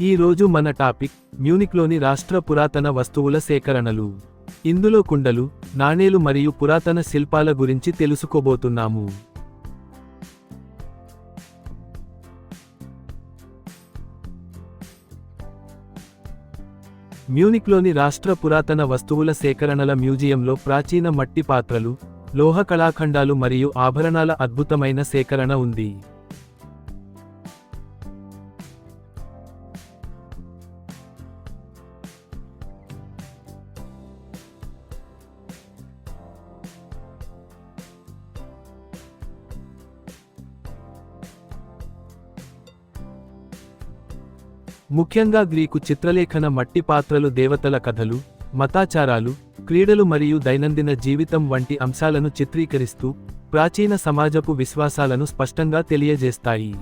ఈ రోజు మన టాపిక్ మ్యూనిక్లోని రాష్ట్ర పురాతన వస్తువుల సేకరణలు. ఇందులో కుండలు నాణేలు మరియు పురాతన శిల్పాల గురించి తెలుసుకోబోతున్నాము. మ్యూనిక్లోని రాష్ట్ర పురాతన వస్తువుల సేకరణల మ్యూజియంలో ప్రాచీన మట్టి పాత్రలు లోహ కళాఖండాలు మరియు ఆభరణాల అద్భుతమైన సేకరణ ఉంది. ముఖ్యంగా గ్రీకు చిత్రలేఖన మట్టి పాత్రలు దేవతల కథలు మతాచారాలు క్రీడలు మరియు దైనందిన జీవితం వంటి అంశాలను చిత్రీకరిస్తూ ప్రాచీన సమాజపు విశ్వాసాలను స్పష్టంగా తెలియజేస్తాయి.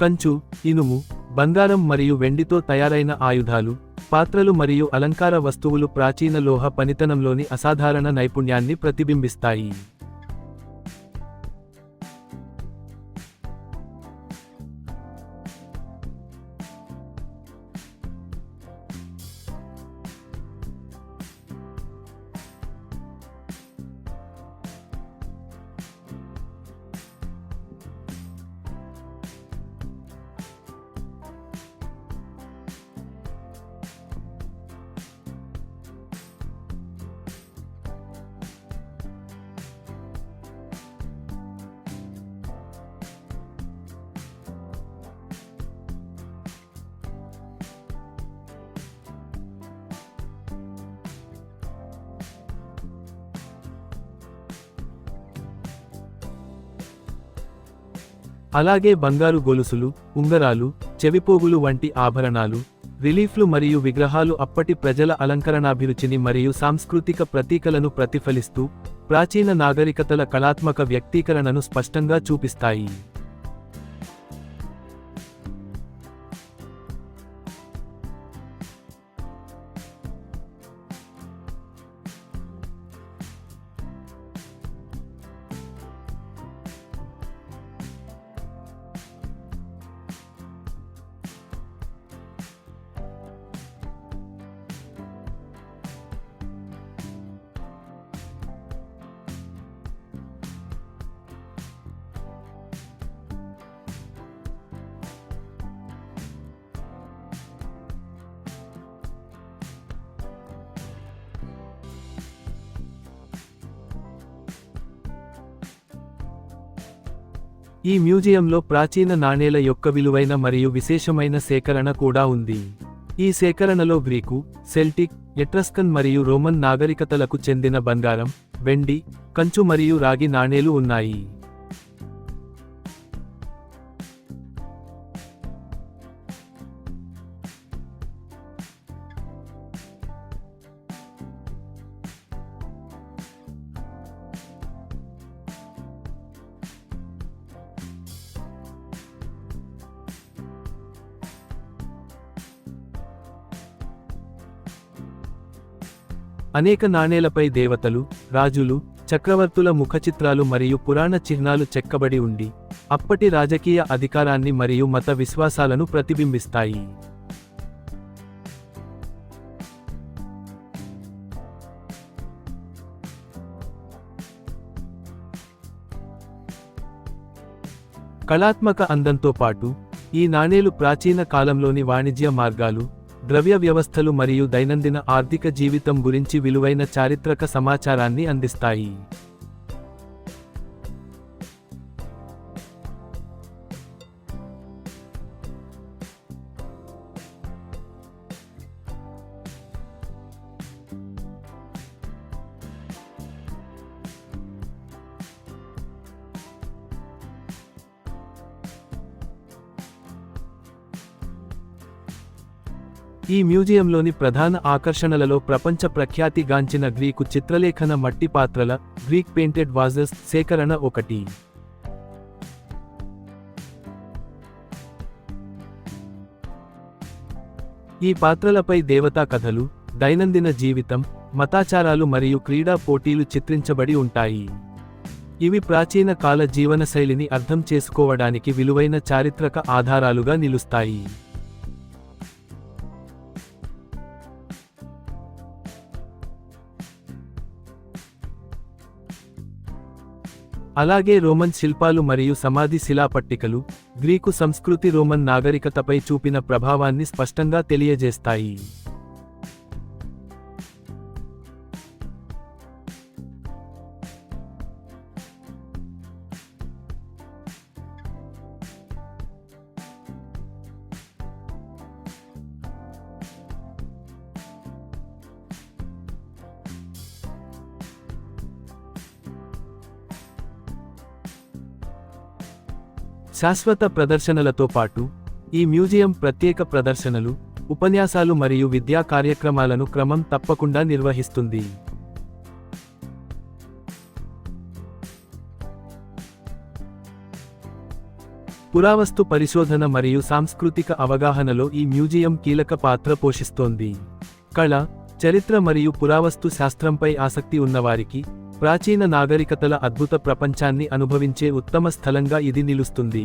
కంచు ఇనుము బంగారం మరియు వెండితో తయారైన ఆయుధాలు పాత్రలు మరియు అలంకార వస్తువులు ప్రాచీన లోహ పనితనంలోని అసాధారణ నైపుణ్యాన్ని ప్రతిబింబిస్తాయి. అలాగే బంగారు గొలుసులు ఉంగరాలు చెవిపోగులు వంటి ఆభరణాలు రిలీఫ్లు మరియు విగ్రహాలు అప్పటి ప్రజల అలంకరణాభిరుచిని మరియు సాంస్కృతిక ప్రతీకలను ప్రతిఫలిస్తూ ప్రాచీన నాగరికతల కళాత్మక వ్యక్తీకరణను స్పష్టంగా చూపిస్తాయి. ఈ మ్యూజియంలో ప్రాచీన నాణేల యొక్క విలువైన మరియు విశేషమైన సేకరణ కూడా ఉంది. ఈ సేకరణలో గ్రీకు సెల్టిక్ ఎట్రస్కన్ మరియు రోమన్ నాగరికతలకు చెందిన బంగారం వెండి కంచు మరియు రాగి నాణేలు ఉన్నాయి. అనేక నాణేలపై దేవతలు రాజులు చక్రవర్తుల ముఖచిత్రాలు మరియు పురాణ చిహ్నాలు చెక్కబడి ఉండి అప్పటి రాజకీయ అధికారాన్ని మరియు మత విశ్వాసాలను ప్రతిబింబిస్తాయి. కళాత్మక అందంతో పాటు ఈ నాణేలు ప్రాచీన కాలంలోని వాణిజ్య మార్గాలు ద్రవ్య వ్యవస్థలు మరియు దైనందిన ఆర్థిక జీవితం గురించి విలువైన చారిత్రక సమాచారాన్ని అందిస్తాయి. ఈ మ్యూజియంలోని ప్రధాన ఆకర్షణలలో ప్రపంచ ప్రఖ్యాతిగాంచిన గ్రీకు చిత్రలేఖన మట్టి పాత్రల గ్రీక్ పెయింటెడ్ వాజెస్ సేకరణ ఒకటి. ఈ పాత్రలపై దేవతా కథలు దైనందిన జీవితం మతాచారాలు మరియు క్రీడా పోటీలు చిత్రించబడి ఉంటాయి. ఇవి ప్రాచీన కాల జీవనశైలిని అర్థం చేసుకోవడానికి విలువైన చారిత్రక ఆధారాలుగా నిలుస్తాయి. అలాగే రోమన్ శిల్పాలు మరియు సమాధి శిలాపట్టికలు గ్రీకు సంస్కృతి రోమన్ నాగరికతపై చూపిన ప్రభావాన్ని స్పష్టంగా తెలియజేస్తాయి. శాశ్వత ప్రదర్శనలతో పాటు ఈ మ్యూజియం ప్రత్యేక ప్రదర్శనలు ఉపన్యాసాలు మరియు విద్యా కార్యక్రమాలను క్రమం తప్పకుండా నిర్వహిస్తుంది. పురావస్తు పరిశోధన మరియు సాంస్కృతిక అవగాహనలో ఈ మ్యూజియం కీలక పాత్ర పోషిస్తోంది. కళ చరిత్ర మరియు పురావస్తు శాస్త్రంపై ఆసక్తి ఉన్నవారికి ప్రాచీన నాగరికతల అద్భుత ప్రపంచాన్ని అనుభవించే ఉత్తమ స్థలంగా ఇది నిలుస్తుంది.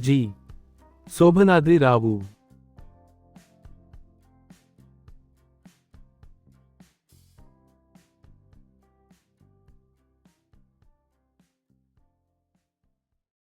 જી. શોભનાદ્રી રાવુ.